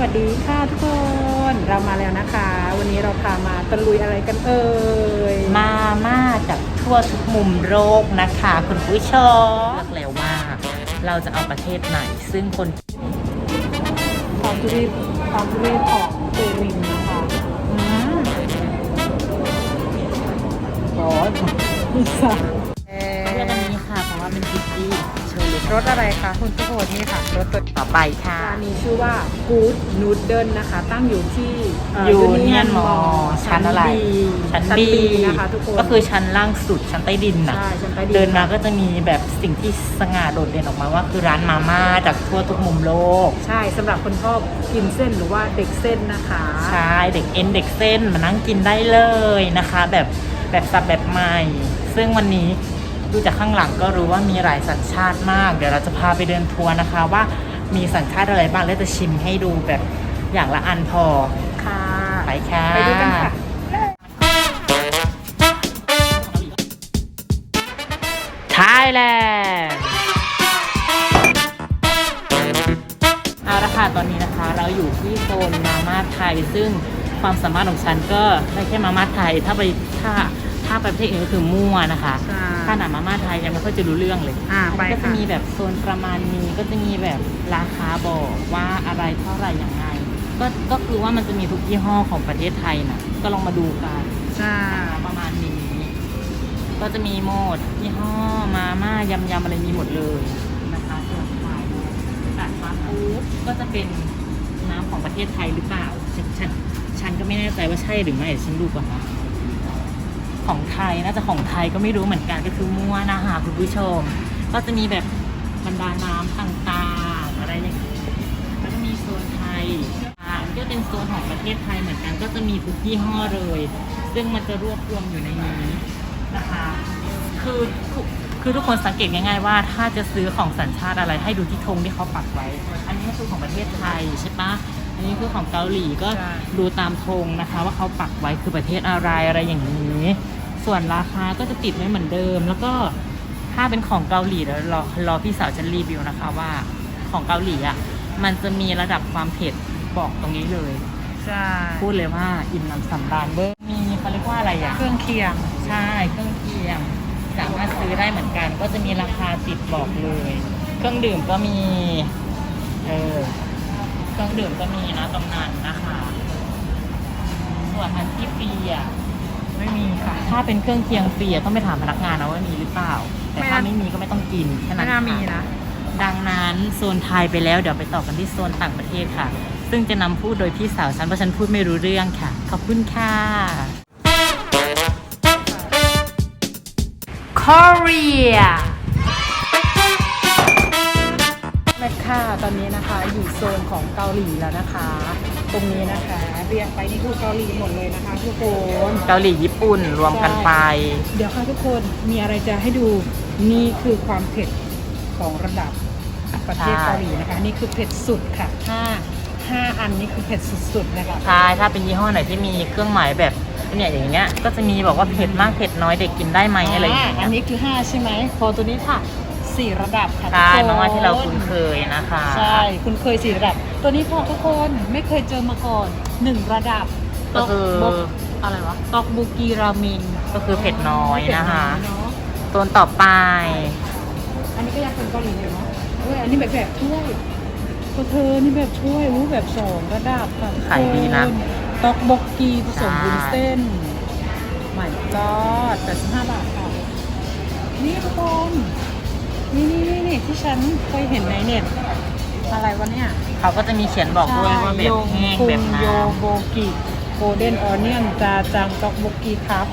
วัสดีค่ะทุกคนเรามาแล้วนะคะ วันนี้เราพามาตะลุยอะไรกันเอ่ยมาม่าจากทั่วทุกมุมโลกนะคะ คุณผู้ชมเลือกแล้วว่า เราจะเอาประเทศไหน ซึ่งคนความทุเรศความทุเรศของตูรินนะคะอืมร้อนพิซซ่าเอ่เลือกอันอนี้ค่ะเพราะว่าเป็นพิซซี่เชอร์รี่รสอะไรคะคุณผู้ชมนี่ค่ะรสตัว ต่อไปค่ะร้านนี้ชื่อว่า Good Noodle นะคะ ตั้งอยู่ที่เอ่อยูเนีย Union นมอ Mall ชั้นอะไร B ชั้นชั้นบี B นะคะทุกคน ก็คือชั้นล่างสุดชั้นใต้ดินน่ะใช่ชั้นใต้ดินเดินมาก็จะมีแบบสิ่งที่สง่าโดดเด่นออกมาว่า คือร้านมาม่าจากทั่วทุกมุมโลก ใช่สำหรับคนชอบกินเส้นหรือว่าเด็กเส้นนะคะ ใช่เด็กเอ็นเด็กเส้นมานั่งกินได้เลยนะคะ แบบแบบสับแบบใหม่ ซึ่งวันนี้ดูจากข้างหลังก็รู้ว่ามีหลายสัญชาติมาก เดี๋ยวเราจะพาไปเดินทัวร์นะคะว่า มีสัญชาติอะไรบ้างแล้วจะชิมให้ดูแบบอย่างละอันพอ ค่ะ ไปค่ะ ไปดูกันค่ะ ไทยแลนด์เอาละค่ะตอนนี้นะคะ เราอยู่ที่โซนมาม่าไทย ซึ่งความสามารถของฉันก็ไม่แค่มาม่าไทย ถ้าไปถ้าถ้าไปประเทศอื่นก็คือมั่วนะคะ ใช่ ถ้าหนามาม่าไทยยังไม่ค่อยจะรู้เรื่องเลยอ่าอันไปนี้ก็จะค่ะมีแบบโซนประมาณนี้ก็จะมีแบบราคาบอกว่าอะไรเท่าไหร่อย่างไรก็ก็คือว่ามันจะมีทุกยี่ห้อของประเทศไทยนะก็ลองมาดูกันใช่ประมาณนี้ ก็จะมีหมดยี่ห้อมาม่ายำยำอะไรมีหมดเลยนะคะส่วนขายตัดมาปุ๊บก็จะเป็นน้ำของประเทศไทยหรือเปล่าฉันฉันฉันก็ไม่แน่ใจว่าใช่หรือไม่เดี๋ยวฉันดูก่อนนะ ของไทยน่าจะของไทยก็ไม่รู้เหมือนกันก็คือมั่วนะคะคุณผู้ชม ก็จะมีแบบบรรดาน้ำต่างๆอะไรอย่างนี้แล้วก็มีโซนไทยอ่าก็เป็นโซนของประเทศไทยเหมือนกัน ก็จะมีทุกยี่ห้อเลย ซึ่งมันจะรวบรวมอยู่ในนี้นะคะคือคือคือทุกคนสังเกตง่ายๆว่าถ้าจะซื้อของสัญชาติอะไรให้ดูที่ธงที่เขาปักไว้ อันนี้ก็คือของประเทศไทยใช่ปะอันนี้คือของเกาหลีก็ดูตามธงนะคะ ว่าเขาปักไว้คือประเทศอะไรอะไรอย่างนี้ ส่วนราคาก็จะติดไว้เหมือนเดิม แล้วก็ถ้าเป็นของเกาหลีเดี๋ยวรอรอพี่สาวฉันรีวิวนะคะว่าของเกาหลีอะมันจะมีระดับความเผ็ดบอกตรงนี้เลย ใช่ พูดเลยว่าอิ่มหนำสำราญเบอร์มีเขาเรียกว่าอะไรอะเครื่องเคียง ใช่เครื่องเคียง สามารถซื้อได้เหมือนกัน ก็จะมีราคาติดบอกเลย เครื่องดื่มก็มี เออเครื่องดื่มก็มีนะตรงนั้นนะคะ ส่วนอันที่ฟรีอะ ไม่มีค่ะ ถ้าเป็นเครื่องเคียงฟรีอะต้องไปถามพนักงานนะว่ามีหรือเปล่า แต่ไม่ถ้าน่าไม่มีก็ไม่ต้องกินแค่นั้ไม่นน่าค่ะมีนะ ดังนั้นโซนไทยไปแล้วเดี๋ยวไปต่อกันที่โซนต่างประเทศค่ะ ซึ่งจะนำพูดโดยพี่สาวฉันเพราะฉันพูดไม่รู้เรื่องค่ะ ขอบคุณค่ะ Korea แมคค่าตอนนี้นะคะอยู่โซนของเกาหลีแล้วนะคะ ตรงนี้นะคะ เรียงไปนี่คือเกาหลีหมดเลยนะคะทุกคนเกาหลีญี่ปุ่นรวมกันไป เดี๋ยวค่ะทุกคนมีอะไรจะให้ดูนี่คือความเผ็ดของระดับประเทศใช่เกาหลีนะคะ นี่คือเผ็ดสุดค่ะห้าห้าอันนี้คือเผ็ดสุดๆนะคะใช่ถ้าเป็นยี่ห้อไหนที่มีเครื่องหมายแบบเนี่ยอย่างเงี้ยก็จะมีบอกว่าเผ็ดมากเผ็ดน้อยเด็กกินได้ไหมอะไรอย่างเงี้อัยนนี้คือ5ใช่ไหมพอตัวนี้ค่ะ4ระดับค่ะใช่ทุกคนมาว่าที่เราคุ้นเคยนะคะ ใช่ คุณเคย4ระดับ ตัวนี้ค่ะทุกคนไม่เคยเจอมาก่อน 1ระดับก็คือ ตกบกอะไรวะตอกบุกีรามินก็คือเผ็ดน้อยนะคะเผ็ดอยเนโซนต่อไป อันนี้ก็ยังเป็นเกาหลีอยู่เนาะเอ้ยอันนี้แบบแบบถ้วยตัวเธอนี่แบบถ้วยรู้แบบสองระดับค่ะทุกคขายดีนะตอกบกกีผสมใช่วุ้นเส้นใหม่ก็แต่สิบห้าบาทค่ะนี่ทุกคนนี่นี่นี่นี่ที่ฉันเคยเห็นในเน็ต อะไรวะเนี่ย เขาก็จะมีเขียนบอกด้วยว่าแบบแห้งคุแบงบน้โยโบกิโกลเด้นออเนียนจาจังตอกบกกีครับ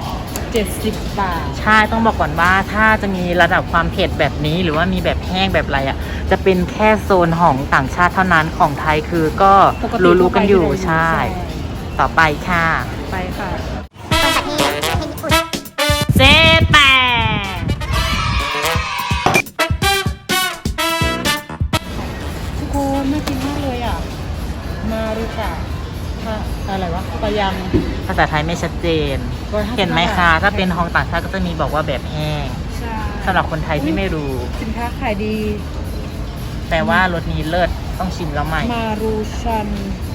70 บาทำใช่ต้องบอกก่อนว่าถ้าจะมีระดับความเผ็ดแบบนี้หรือว่ามีแบบแห้งแบบอะไรอะ จะเป็นแค่โซนของต่างชาติเท่านั้นของไทยคือก็ปกติรู้ๆกันอยู่ทั่วไปที่เราใช่ ต่อไปค่ะ ไปค่ะ ยัง ภาษาไทยไม่ชัดเจน155เห็นไหมคะ ถ้าเป็นของต่างชาติก็จะมีบอกว่าแบบแห้งใช่สำหรับคนไทยที่ไม่รู้ สินค้าขายดี แต่ว่ารสนี้เลิศต้องชิมแล้วใหม่ มารูชัน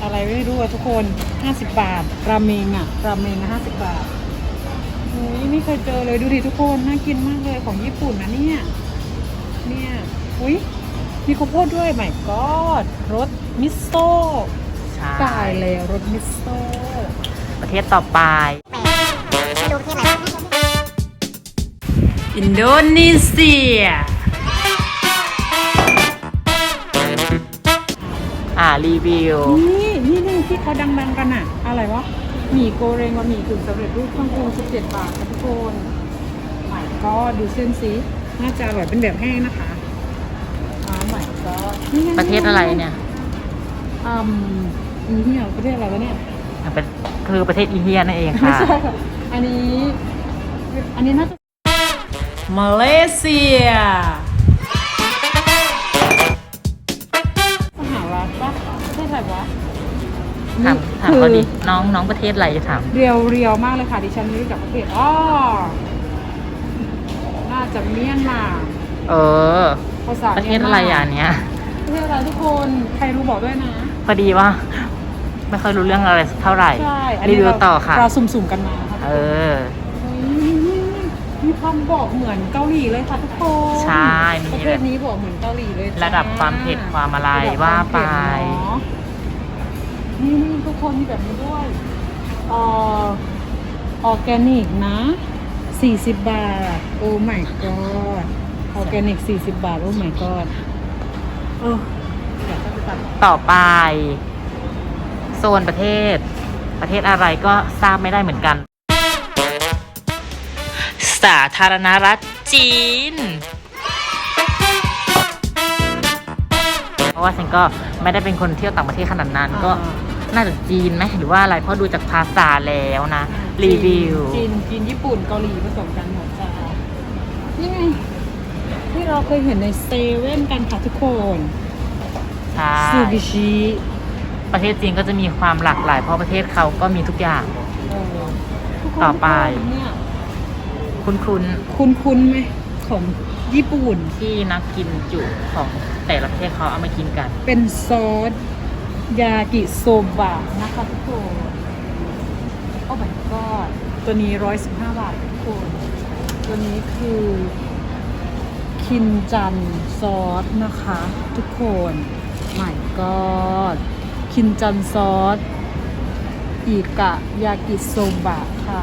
อะไรไม่รู้อะทุกคน 50 บาท ราเมงอะราเมงอะ50บาทโอ้ยไม่เคยเจอเลยดูดิทุกคนน่ากินมากเลยของญี่ปุ่นนะเนี่ย เนี่ย อุ้ยมีข้าวโพดด้วยใหม่ก็รสมิโซะ ใช่ตายแล้วรสมิโซะประเทศต่อไป อินโดนีเซีย อ่ารีวิว นี่นี่นี่ที่เขาดังๆกันอะอะไรวะหมี่โกเรงบะหมี่กึ่งสำเร็จรูปเครื่องปรุง17บาทค่ะทุกคนใหม่ก็ดูเส้นสิน่าจะอร่อยเป็นแบบแห้งนะคะอ๋อใหม่ก็นี่ไงประเทศอะไรเนี่ย อืม อืมเนี่ยประเทศอะไรวะเนี่ยเป็นคือประเทศอินเดียนั่นเองไม่ค่ะ ใช่ค่ะอันนี้ อันนี้น่าจะมาเลเซีย สหรัฐปะประเทศอะไรวะถามถามคือเขาดิน้องน้องประเทศอะไรจะถาม เรียวเรียวมากเลยค่ะดิฉันไม่รู้จักประเทศอ๋อน่าจะเมียนมาเออ ภาษาประเทศอะไรอะอันเนี้ยประเทศอะไรทุกคนใครรู้บอกด้วยนะ พอดีว่า ไม่ค่อยรู้เรื่องอะไรเท่าไหร่ ใช่อันรีนี้วิวเราต่อค่ะ เราสุ่มๆกันมาค่ะเออเฮ้ยมีความบอกเหมือนเกาหลีเลยค่ะทุกคนใช่มีประเทศนี้บอกเหมือนเกาหลีเลยจ้าระดับความเผ็ดความอะไรดับคว่าไปเผ็ดเนอะนี่นี่ทุกคนมีแบบนี้ด้วยเอ่อออร์แกนิกนะ 40 บาท โอ้ my god ออร์แกนิก 40 บาท โอ้ my god เออเดี๋ยวจะไปตัดต่อไป โซนประเทศ ประเทศอะไรก็ทราบไม่ได้เหมือนกัน สาธารณรัฐจีน เพราะว่าฉันก็ไม่ได้เป็นคนเที่ยวต่างประเทศขนาดนั้นก็อ่าน่าจะจีนไหมหรือว่าอะไรเพราะดูจากภาษาแล้วนะ รีวิว จีนจีนญี่ปุ่นเกาหลีผสมกันหมดจ้านี่ไงที่เราเคยเห็นในเซเว่นกันค่ะทุกคนใช่ซูบิชิ ประเทศจีนก็จะมีความหลากหลาย เพราะประเทศเขาก็มีทุกอย่างเออทุกคนต่อไปทุกคนเนี่ยคุ้นคุ้นคุ้นๆไหมของญี่ปุ่นๆที่นักกินจุของแต่ละประเทศเขาเอามากินกัน เป็นซอส ยากิโซบะนะคะทุกคนโอ้ my god ตัวนี้ร้อยสิบห้าบาททุกคน ตัวนี้คือ คินจันซอสนะคะ ทุกคน my god คินจันซอสอีกะ ยากิโซบะค่ะ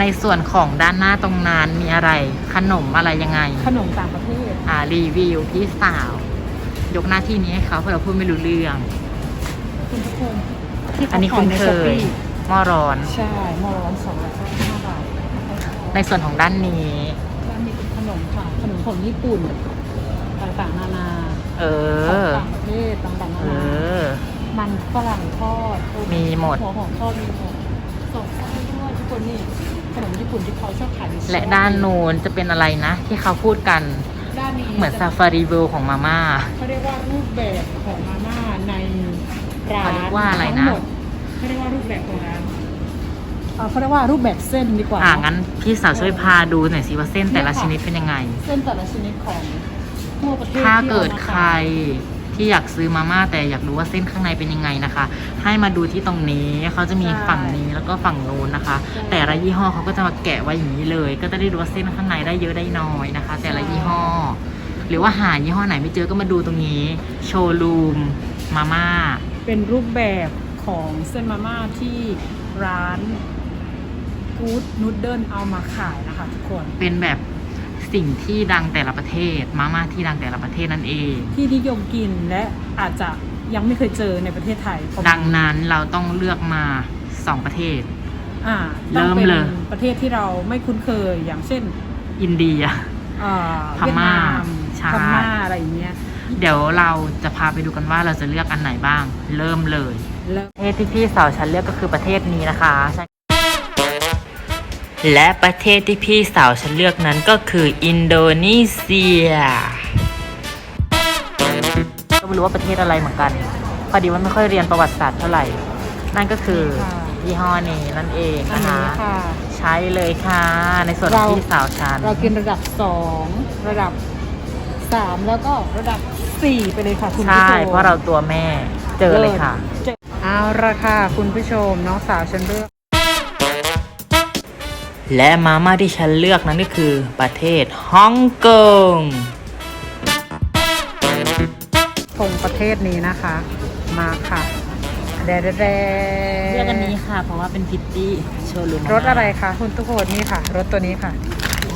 ในส่วนของด้านหน้าตรงนั้นมีอะไร ขนมอะไรยังไง ขนมต่างประเทศ อ่า รีวิวพี่สาว ยกหน้าที่นี้ให้เขาเพราะเราพูดไม่รู้เรื่อง คุณทุกคนที่อันนี้ขาคุ้นในเคช้อปยปี้หม้อร้อน ใช่หมอร้อนสองร้อยห้าบาทในส่วนของด้านนี้แล้วมีเป็นขนมค่ะขนมของญี่ปุ่น ต่างๆนานา เอของอต่างประเทศต่างๆเอนานาอ มันฝรั่งทอดมีหมด หัวหอมทอดมีหมดสดไส้ด้วยทุกคนนี่ขนมญี่ปุ่นที่เขาชอบขายในและด้านโน้นจะเป็นอะไรนะ ที่เขาพูดกันด้านนี้เหมือนซาฟารีวิวของมาม่าเขาเรียกว่ารูปแบบของมาม่าในร้านเขาเรียกว่าอะไรนะทั้งหมดเขาเรียกว่ารูปแบบของร้านเอ่อเขาเรียกว่ารูปแบบเส้นดีกว่าอ่างั้นพี่สาวช่วยพาดูหน่อยสิว่าเส้นแต่ละชนิดเป็นยังไง เส้นแต่ละชนิดของทั่วประเทศถ้าที่อเกิดมใคร ที่อยากซื้อมาม่าแต่อยากรู้ว่าเส้นข้างในเป็นยังไงนะคะ ให้มาดูที่ตรงนี้เขาจะมีฝั่งนี้แล้วก็ฝั่งนู้นนะคะ แต่ละยี่ห้อเขาก็จะมาแกะไว้อย่างนี้เลย ก็จะได้รู้ว่าเส้นข้างในได้เยอะได้น้อยนะคะ แต่ละยี่ห้อ หรือว่าหายี่ห้อไหนไม่เจอก็มาดูตรงนี้ โชว์รูมมาม่าเป็นรูปแบบของเส้นมาม่าที่ร้านกู๊ดนูดเดิลเอามาขายนะคะทุกคนเป็นแบบ สิ่งที่ดังแต่ละประเทศ มาม่าที่ดังแต่ละประเทศนั่นเอง ที่นิยมกินและอาจจะยังไม่เคยเจอในประเทศไทยประมาณดังนั้นเราต้องเลือกมาสองประเทศ อ่าเริ่มต้องเป็นเลย ประเทศที่เราไม่คุ้นเคยอย่างเช่น อินเดียอ่าพม่าเวียดนามใช่พม่าอะไรอย่างเงี้ย เดี๋ยวเราจะพาไปดูกันว่าเราจะเลือกอันไหนบ้าง เริ่มเลยแล้วประเทศที่พี่สาวฉันเลือกก็คือประเทศนี้นะคะใช่ และประเทศที่พี่สาวฉันเลือกนั้นก็คืออินโดนีเซีย ก็ไม่รู้ว่าประเทศอะไรเหมือนกัน พอดีว่าไม่ค่อยเรียนประวัติศาสตร์เท่าไหร่ นั่นก็คือยี่ห้อนี้นั่นเองอันนะคะนี้ค่ะใช้เลยค่ะ ในส่วนของพี่สาวฉัน เรากินระดับสองระดับสามแล้วก็ระดับสสี่ไปเลยค่ะ คุณผู้ชม ใช่ เพราะเราตัวแม่เจอเลยค่ะเจอเอาละค่ะ คุณผู้ชมน้องสาวฉันเลือก และมาม่าที่ฉันเลือกนั้นก็คือประเทศฮ่องกงทงประเทศนี้นะคะ มาค่ะแดดแดเลือกอันนี้ค่ะ เพราะว่าเป็นพิตตี้โชว์รูมรถอะไรคะคุณทุกคนนี่ค่ะ รถตัวนี้ค่ะ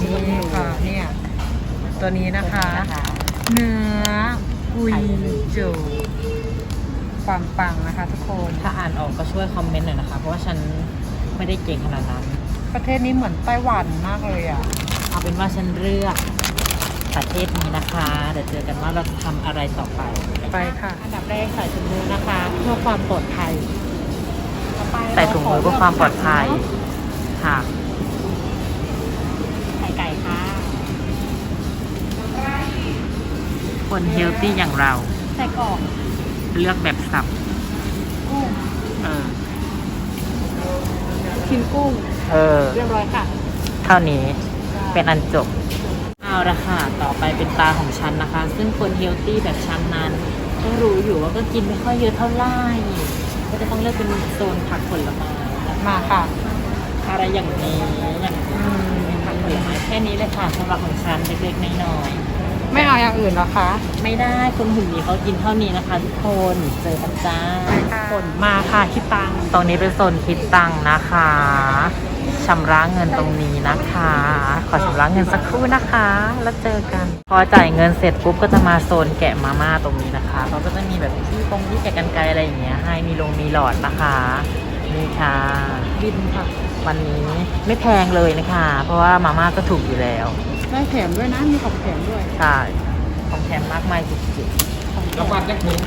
นี่ค่ะเนี่ยตัวนี้นะคะนะคะเนื้อกุยโจความปังนะคะทุกคน ถ้าอ่านออกก็ช่วยคอมเมนต์หน่อยนะคะ เพราะว่าฉันไม่ได้เก่งขนาดนั้น ประเทศนี้เหมือนไต้หวันมากเลยอะ เอาเป็นว่าฉันเลือกประเทศนี้นะคะ เดี๋ยวเจอกันว่าเราจะทำอะไรต่อไป ไปค่ะ อันดับแรกใส่ถุงมือนะคะ เพื่อความปลอดภัยต่อไปใส่ถุงมือเพื่อความปลอดภัยค่ะไข่ไก่ค่ะ คนเฮลตี้อย่างเรา ใส่กรอกเลือกแบบสับกุ้งเออ กินกุ้ง เออ เรียบร้อยค่ะ เท่านี้เป็นอันจบ เอาละค่ะ ต่อไปเป็นตาของฉันนะคะ ซึ่งคนเฮลตี้แบบฉันนั้น ก็รู้อยู่ว่าก็กินไม่ค่อยเยอะเท่าไหร่ก็จะต้องเลือกเป็นโซนผักผลไม้นะคะมาค่ะ อะไรอย่างนี้อย่างอืมผักผลไม้แค่นี้เลยค่ะสำหรับของฉันเล็กๆน้อย ไม่เอาอย่างอื่นเหรอคะๆไม่ได้คนหุ่นดีเขากินเท่านี้นะคะทุกคนเจอกันจ้าผลมาค่ะคิดตังค์ตรงนี้เป็นโซนคิดตังค์นะคะชำระเงินตรงนี้นะคะ ขอชำระเงินสักครู่นะคะ แล้วเจอกัน พอจ่ายเงินเสร็จปุ๊บก็จะมาโซนแกะมาม่าตรงนี้นะคะเขาก็จะมีแบบที่ตรงที่แกะกันไกรอะไรอย่างเงี้ยให้มีลงมีหลอดนะคะนี่ค่ะบินค่ะ วันนี้ไม่แพงเลยนะคะ เพราะว่ามาม่าก็ถูกอยู่แล้ว ได้แถมด้วยนะ มีของแถมด้วย ใช่ ของแถมมากมายจุกๆรางวัลแรกนี้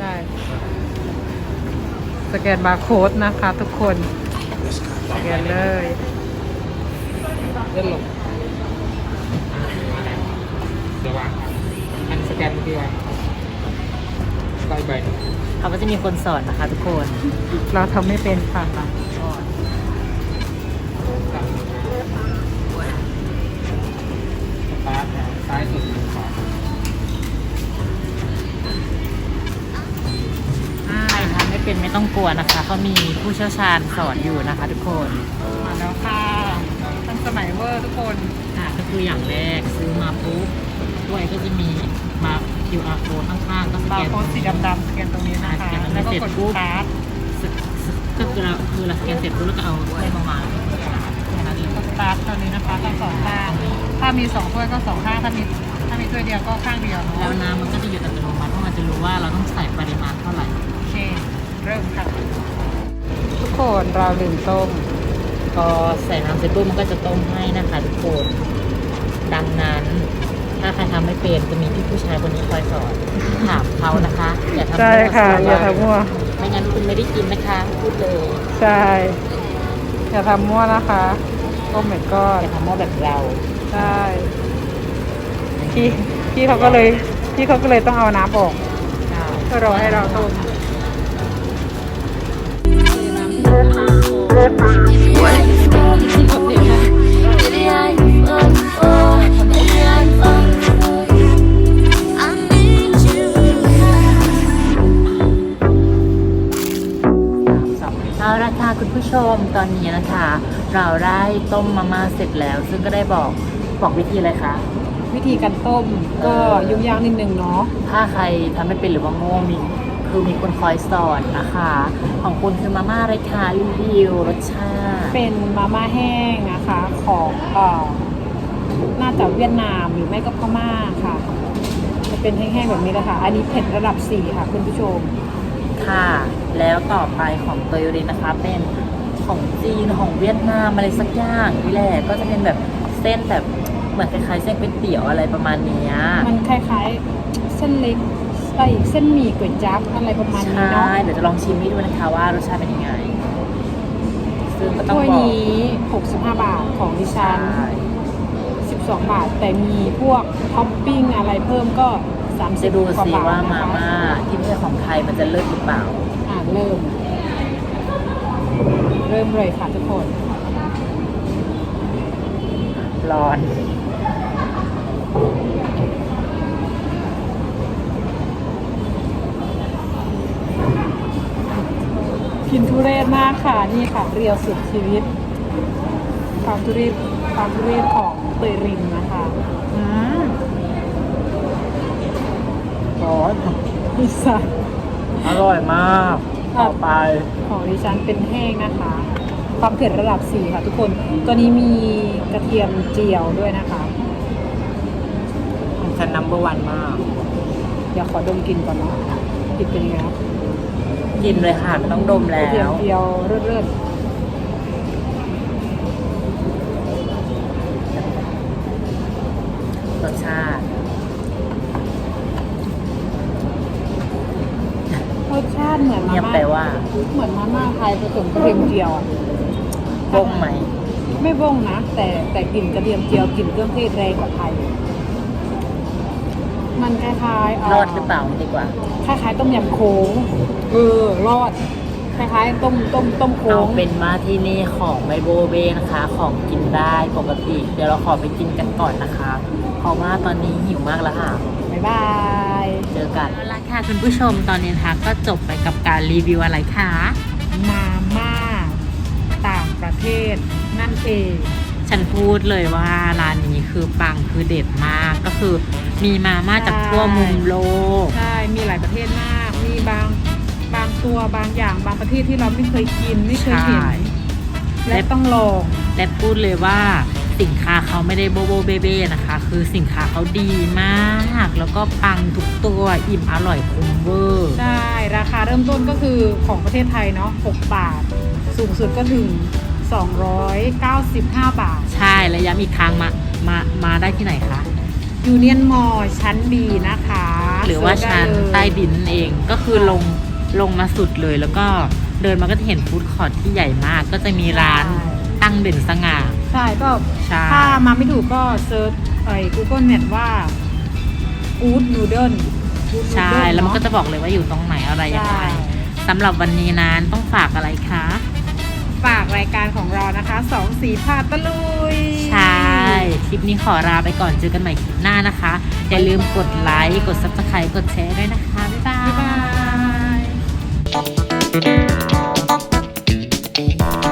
ได้ สแกนบาร์โค้ดนะคะทุกคน สแกนเลยเลื่อนลงเดี๋ยววางอันสแกนเมื่อกี้วางใบใบ เขาก็จะมีคนสอนนะคะทุกคนเราทำไม่เป็นค่ะสตาร์ทนะซ้ายสุดหรือขวาใครทำไม่เป็นไม่ต้องกลัวนะคะเขามีผู้เชี่ยวชาญสอนอยู่นะคะ ทุกคนมาแล้วค่ะทันสมัยเวอร์ทุกคนอะก็คืออย่างแรกซื้อมาปุ๊บ ด้วยก็จะมีมา QR code ข้างๆก็สบาแกร์นโค้ดสีดำๆสแกนตรงนี้นะคะ แล้วก็กดคาร์ดก็คือเราคือเราสแกนเสร็จปุ๊บแล้วก็เอาได้มาวางแค่นั้นเองก็สตาร์ทตอนนี้นะคะทั้งสองข้างถ้ามีสองถ้วยก็สองข้างถ้ามีถ้ามีถ้วยเดียวก็ข้างเดียวแล้วเนาะน้ำมันก็จะหยุดอัตโนมัติเพราะมันจะรู้ว่าเราต้องใส่ปริมาณเท่าไหร่ โอเค เริ่มค่ะ ทุกคนเราลืมต้ม พอใส่น้ำเสร็จปุ๊บมันก็จะต้มให้นะคะทุกคน ดังนั้น ถ้าใครทำไม่เป็นจะมีพี่ผู้ชายคนนี้คอยสอนถามเขานะคะอย่าทำใช่ค่ะมั่วอย่าทำมั่วไม่งั้นคุณไม่ได้กินนะคะพูดเลยใช่อย่าทำมั่วนะคะโอ้ my อ god ย่าทำมั่วแบบเราใช่พี่พี่เขาก็เลยพี่เขาก็เลยต้องเอาน้ำออกใช่เพื่อรอให้เราต้ม Baby, เอาละค่ะคุณผู้ชมตอนนี้นะคะ เราได้ต้มมาม่าเสร็จแล้ว ซึ่งก็ได้บอกบอกวิธีอะไรคะวิธีการต้มก็ยุ่งยากนิดนึงเนาะถ้าใครทำไม่เป็นหรือว่าโง่มีคือมีคนคอยสอนนะคะ ของคุณคือมาม่าอะไรคะรีวิวรสชาติเป็นมาม่าแห้งนะคะของเอ่อน่าจะเวียดนามหรือไม่ก็พม่าค่ะ จะเป็นแห้งๆแบบนี้เลยค่ะ อันนี้เผ็ดระดับ4ค่ะคุณผู้ชม ค่ะ แล้วต่อไปของเตยรินนะคะ เป็นของจีนของเวียดนามอะไรสักอย่างนี่แหละก็จะเป็นแบบเส้นแบบเหมือนคล้ายๆเส้นก๋วยเตี๋ยวอะไรประมาณเนี้ยมันคล้ายๆเส้นเล็กไอ้เส้นหมี่ก๋วยจั๊บอะไรประมาณนี้ใช่เนาะเดี๋ยวจะลองชิมให้ดูนะคะว่ารสชาติเป็นยังไงซึ่งก็ต้องถ้วยบอกนี้ 65 บาทของดิฉันใช่12 บาท แต่มีพวกท็อปปิ้งอะไรเพิ่มก็ 30จะดูกว่าสิบาทว่านะมาคะม่าที่ไม่ใช่ของไทยมันจะเลิศหรือเปล่าอ่า เริ่ม เริ่มเลยค่ะทุกคน ร้อน กินทุเรศมากค่ะ นี่ค่ะเรียวสุดชีวิต ความทุเรศความทุเรศของเตยรินนะคะอืมร้อนพิซซ่าอร่อยมาก ต่อไปของดิฉันเป็นแห้งนะคะ ความเผ็ดระดับ 4 ค่ะทุกคน ตัวนี้มีกระเทียมเจียวด้วยนะคะฉันนัมเบอร์วันมาก เดี๋ยวขอดมกลินก่อนเนาะกลินเป็นยังไงคะกินเลยค่ะไม่ต้องดมกแล้ระเทียมว เจียวเรื่อยรสชาติ ๆรส ชาติเหมือนมาเงียบม่าแปลว่า เหมือนมาม่าไทยผสมกระเทียมเจียวอะบ้งไหม ไม่บ้งนะ แต่แต่กลิ่นกระเทียมเจียวกลิ่นเครื่องเทศแรงกว่าไทย มันคล้ายๆรอดหรือเปล่าดีกว่า คล้ายๆต้มยำโค้งเออรอดคล้ายๆต้มต้มต้มโค้เอางเป็นว่าที่นี่ของไมโบเบนะคะ ของกินได้ปกติ เดี๋ยวเราขอไปกินกันก่อนนะคะ เพราะว่าตอนนี้หิวมากแล้วค่ะ บ๊ายบาย เจอกันเอาละค่ะคุณผู้ชมตอนนี้นะคะก็จบไปกับการรีวิวอะไรคะมาม่าต่างประเทศนั่นเอง ฉันพูดเลยว่าร้านนี้คือปังคือเด็ดมากก็คือมีมาม่าจากทั่วมุมโลก ใช่ มีหลายประเทศมาก มีบางบางตัวบางอย่างบางประเทศที่เราไม่เคยกินไม่เคยเห็นใช่และต้องลองและพูดเลยว่า สินค้าเขาไม่ได้โบโบเบเบ้นะคะ คือสินค้าเขาดีมาก แล้วก็ปังทุกตัวอิ่มอร่อยคุ้มเวอร์ใช่ราคาเริ่มต้นก็คือของประเทศไทยเนาะ6บาท สูงสุดก็ถึง 295 บาท ใช่และย้ำอีกครั้งมามามาได้ที่ไหนคะยูเนียนมอชั้น B นะคะ หรือว่าเสิชั้นชได้เลยใต้ดินเองก็คือลงลงมาสุดเลยแล้วก็เดินมาก็จะเห็นฟู้ดคอร์ทที่ใหญ่มากก็จะมีร้าน ตั้งเด่นสง่า ใช่ก็ใช่ ถ้ามาไม่ถูกก็เซิร์ชไอ้ Google Map ว่า Good Noodle Good ใช่ Noodle แล้วมันก็เาจะบอกเลยว่าอยู่ตรงไหนอะไรยังไงใช่สำหรับวันนี้นั้นต้องฝากอะไรคะ ฝากรายการของเรานะคะสองสีพาตะลุย ใช่ คลิปนี้ขอลาไปก่อนเจอกันใหม่คลิปหน้านะคะ อย่าลืมกดไลค์ กด subscribe กดแชร์ด้วยนะคะ บ๊ายบาย บ๊ายบาย